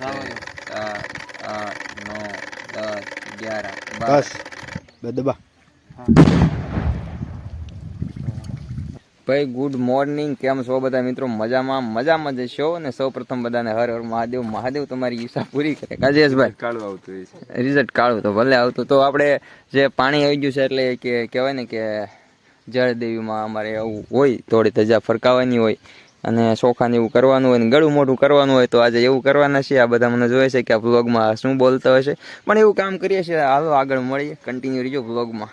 સાત આઠ નવ દસ અગિયાર બસ દબા ભાઈ ગુડ મોર્નિંગ કેમ છો બધા મિત્રો? મજામાં? મજામાં જ છો? અને સૌ પ્રથમ બધાને હર હર મહાદેવ. મહાદેવ તમારી ઈચ્છા પૂરી કરે. કાજેશભાઈ? કાળું આવતું હોય છે. રિઝલ્ટ કાળું તો ભલે આવતું. તો આપણે જે પાણી આવી ગયું છે એટલે કે કહેવાય ને કે જળદેવીમાં અમારે એવું હોય થોડી ધજા ફરકાવાની હોય. અને ચોખાને એવું કરવાનું હોય ને ગળું મોટું કરવાનું હોય તો આજે એવું કરવાના છે આ બધા મને જોવે છે કે આ વ્લોગમાં શું બોલતો હશે. પણ એવું કામ કરીએ છીએ. હાલો આગળ મળીએ. કન્ટિન્યુ રહીજો વ્લોગમાં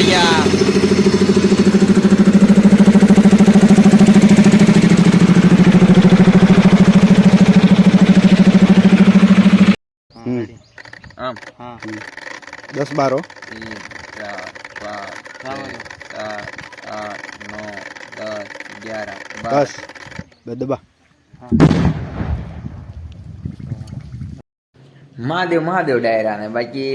મળ્યા આમ હા દસ બારો બસ દબા મહાદેવ મહાદેવ ડાયરા ને બાકી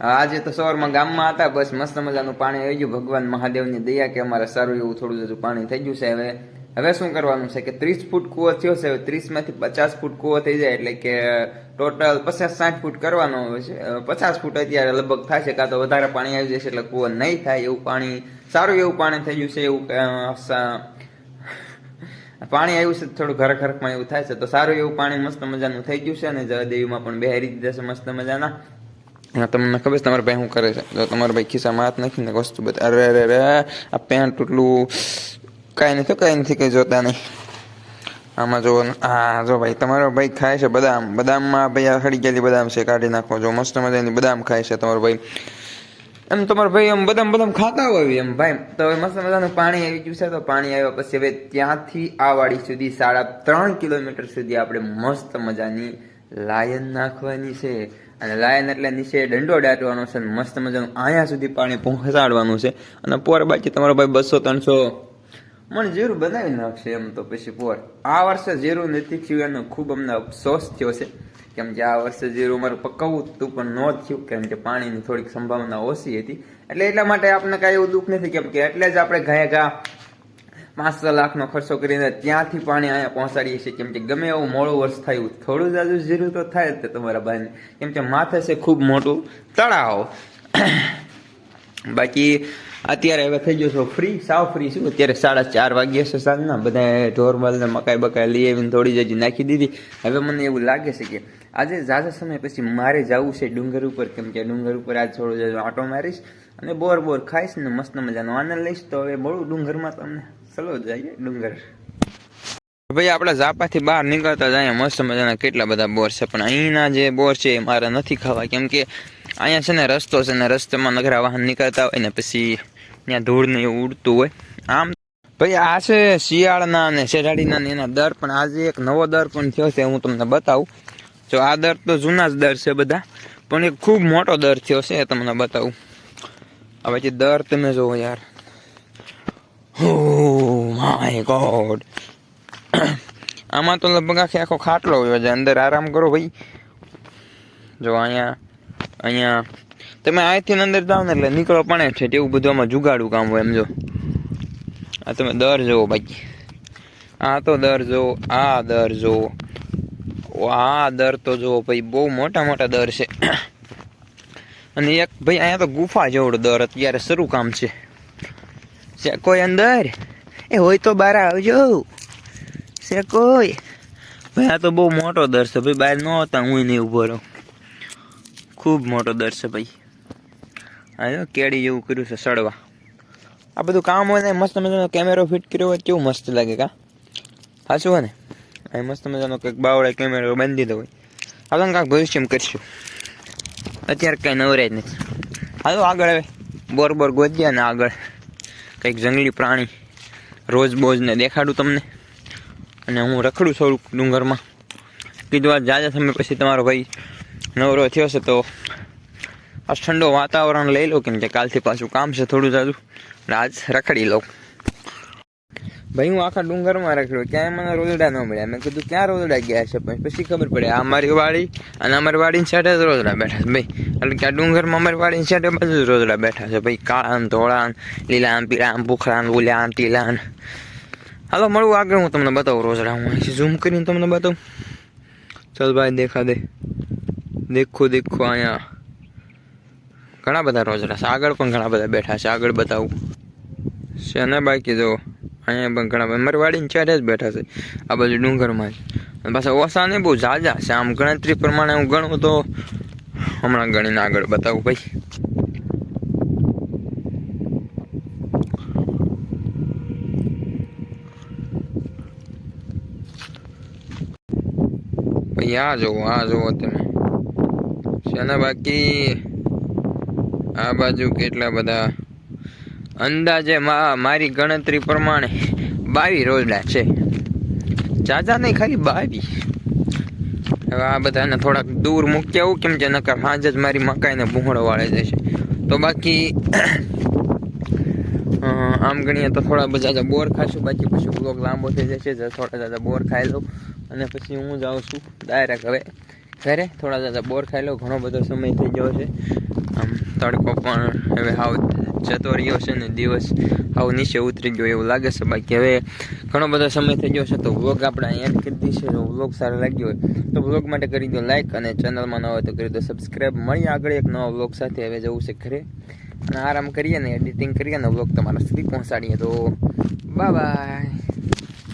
આજે તો સવારમાં ગામમાં હતા, બસ મસ્ત મજાનું પાણી આવી ગયું. ભગવાન મહાદેવની દયા કે અમારે સારું એવું થોડું બધું પાણી થઈ ગયું છે. હવે હવે શું કરવાનું છે કે ત્રીસ ફૂટ કૂવો થયો છે. હવે ત્રીસમાંથી પચાસ ફૂટ કૂવો થઈ જાય એટલે કે ટોટલ પચાસ સાઠ ફૂટ કરવાનો હોય છે. પચાસ ફૂટ અત્યારે લગભગ થાય છે કાં તો વધારે પાણી આવી જશે એટલે કૂવો નહીં થાય. એવું પાણી, સારું એવું પાણી થઈ ગયું છે એવું પાણી આવ્યું છે થોડું ઘર ઘરમાં એવું થાય છે. તો સારું એવું પાણી મસ્ત મજાનું થઈ ગયું છે અને જયદેવીમાં પણ બેહારી દીધા છે મસ્ત મજાના. તમને ખબર છે તમારા ભાઈ શું કરે છે જો તમારા ભાઈ ખિસ્સામાં હાથ નાખીને વસ્તુ બધા અરે અરે અરે આ પેન્ટ એટલું કાંઈ નથી કાંઈ નથી કંઈ જોતા નહીં આમાં જો હા જો ભાઈ તમારો ભાઈ ખાય છે બદામ બદામમાં ભાઈ આ હળી ગયેલી બદામ છે કાઢી નાખો જો મસ્ત મજાની બદામ ખાય છે તમારો ભાઈ એમ તમારો ભાઈ એમ બદામ બદામ ખાતા હોય એમ ભાઈ તો હવે મસ્ત મજાનું પાણી આવી ગયું છે તો પાણી આવ્યા પછી હવે ત્યાંથી આ વાડી સુધી સાડા ત્રણ કિલોમીટર સુધી આપણે મસ્ત મજાની લાયન નાખવાની છે અને લાયન એટલે નીચે દંડો દાટવાનો છે અને મસ્ત મજાનું અહીંયા સુધી પાણી પહોંચાડવાનું છે. અને પોર બાકી તમારો ભાઈ બસો ત્રણસો મને જીરું બનાવી નાખશે એમ તો પછી પોર. આ વર્ષે જીરું નથી થયું એનો ખૂબ અમને અફસોસ થયો છે. કેમ કે આ વર્ષે જીરું મારું પકવવું હતું પણ ન થયું, કેમ કે પાણીની થોડીક સંભાવના ઓછી હતી. એટલે એટલા માટે આપણે કાંઈ એવું દુઃખ નથી, કેમ કે એટલે જ આપણે ઘાએ ઘા પાંચસો લાખનો ખર્ચો કરીને ત્યાંથી પાણી અહીંયા પહોંચાડીએ છીએ. કેમ કે ગમે એવું મોડું વર્ષ થયું થોડું જાજુ જીરું તો થાય જ તે તમારા ભાઈને. કેમ કે માથે છે ખૂબ મોટું તળાવ. બાકી અત્યારે હવે થઈ ગયો છો ફ્રી, સાવ ફ્રી છું. અત્યારે સાડા ચાર વાગ્યા છે સાંજના. બધા ઢોરમાલ ને મકાઈ બકાઈ લઈ આવીને થોડી જજી નાખી દીધી. હવે મને એવું લાગે છે કે આજે ઝાઝા સમય પછી મારે જવું છે ડુંગર ઉપર. કેમ કે ડુંગર ઉપર આજ થોડો જાજો આંટો મારીશ અને બોર બોર ખાઈશ ને મસ્ત મજાનો આનંદ લઈશ. તો હવે બહુ ડુંગરમાં તમને. ચલો જઈએ ડુંગર. ભાઈ આપણે ઝાપાથી બહાર નીકળતા જાય મસ્ત મજાના કેટલા બધા બોર છે, પણ અહીંના જે બોર છે એ મારે નથી ખાવા. કેમ કે અહીંયા છે ને રસ્તો છે ને રસ્તામાં નગરા વાહન નીકળતા હોય ને પછી ત્યાં ધૂળ ને એવું ઉડતું હોય. આમ ભાઈ આ છે શિયાળના અને શેઢાડીના એના દર, પણ આજે એક નવો દર પણ થયો છે, હું તમને બતાવું. જો આ દર તો જૂના જ દર છે બધા, પણ એક ખૂબ મોટો દર થયો છે તમને બતાવું. હવે જે દર તમે જોવો યાર. માય ગોડ આમાં તો લગભગ આખે આખો ખાટલો હોય છે અંદર આરામ કરો ભાઈ. જો અહીંયા અહીંયા, તમે અહીંથી અંદર જાઓ ને એટલે નીકળો પણ છે, એવું બધું આમાં જુગાડું કામ હોય એમ જો. આ તમે દર જુઓ બાકી આ તો દર જુઓ, આ દર જુઓ. આ દર તો જુઓ ભાઈ, બહુ મોટા મોટા દર છે. અને એક ભાઈ, અહીંયા તો ગુફા જેવડો દર અત્યારે શરૂ કામ છે, કોઈ અંદર? એ હોય તો બહાર આવજો. છે કોઈ? ભાઈ, આ તો બહુ મોટો દર છે. ભાઈ, બહાર ન હતા હું નહીં ઊભો રહું. ખૂબ મોટો દર છે, ભાઈ. હા કેડી જેવું કર્યું છે, સડવા. આ બધું કામ હોય ને, મસ્ત મજાનો કેમેરો ફિટ કર્યો હોય કેવું મસ્ત લાગે કા? હાશું હોય ને? અહીં મસ્ત મજાનો કંઈક બાવળે કેમેરો બાંધી દીધો હોય. આપણે કાંઈક ભવિષ્યમાં કરશું. અત્યારે કાંઈ નવરાય જ નથી. હાલો, આગળ હવે. બોર બોર ગોદ્યા ને આગળ. કંઈક જંગલી પ્રાણી. રોજ બોજ ને દેખાડું તમને. અને હું રખડું થોડુંક ડુંગરમાં. કીધું આ જાજા સમય પછી તમારો ભાઈ નવરો થયો છે તો આ ઠંડો વાતાવરણ લઈ લો કેમ કે કાલથી પાછું કામ છે થોડું જાજુ. આજ રખડી લઉં. ભાઈ, હું આખા ડુંગરમાં રાખેલો, ક્યાંય મને રોજડા ન મળ્યા. મેં કીધું, ક્યાં રોજડા ગયા છે? પણ પછી ખબર પડે, આ અમારી વાડી અને અમારી વાડીની સાઈડે જ રોજડા બેઠા છે. ભાઈ, એટલે કે ડુંગરમાં અમારી વાડીની સાઈડે બધું જ રોજડા બેઠા છે. ભાઈ, કાળા ધોળા લીલા આમ પીળા આમ ભૂખરા ઉલ્યા ટીલા હાલો, મળું આગળ, હું તમને બતાવું રોજડા. હું અહીંથી ઝૂમ કરીને તમને બતાવું. ચાલ ભાઈ, દેખા દે. દેખો દેખો અહીંયા. ઘણા બધા રોજડા છે. આગળ પણ ઘણા બધા બેઠા છે. આગળ બતાવું. છે ને બાકી જો અહીંયા પણ ઘણા બધા. મારી ચારે જ બેઠા છે. આ બાજુ ડુંગરમાં જ. અને પાછા ઓસા ને બહુ ઝાઝા છે. આમ ગણતરી પ્રમાણે હું ગણું તો હમણાં ગણીને આગળ બતાવું ભાઈ. આ જોવો આ જોવો તમે. છે ને બાકી? આ બાજુ કેટલા બધા અંદાજે મારી ગણતરી પ્રમાણે બાવી રોજડા છે. જાજા નહીં, ખાલી બાવી. હવે આ બધાને થોડાક દૂર મૂકી આવું કેમ કે નકર સાંજ જ મારી મકાઈને ભૂંગળો વાળે જશે તો બાકી આમ ગણીએ તો થોડા બધા બોર ખાશું, બાકી પછી બ્લોક લાંબો થઈ જશે થોડા દાદા બોર ખાઈ લઉં. અને પછી હું જાઉં છું ડાયરેક્ટ હવે ઘરે. થોડા દાદા બોર ખાઈ લઉં, ઘણો બધો સમય થઈ ગયો છે. આમ તડકો પણ હવે હાવ જતો રહ્યો છે ને દિવસ આવું નીચે ઉતરી ગયો એવું લાગે છે. બાકી હવે ઘણો બધો સમય થઈ ગયો છે તો વ્લોગ આપણે એન્ડ કરી છે જો વ્લોગ સારો લાગ્યો હોય તો વ્લોગ માટે કરી દો લાઇક અને ચેનલમાં ન હોય તો કરી દો સબસ્ક્રાઈબ મળીએ આગળ એક નવા વ્લોગ સાથે હવે જવું છે ઘરે. અને આરામ કરીએ ને એડિટિંગ કરીએ ને વ્લોગ તમારા સુધી પહોંચાડીએ તો બાય બાય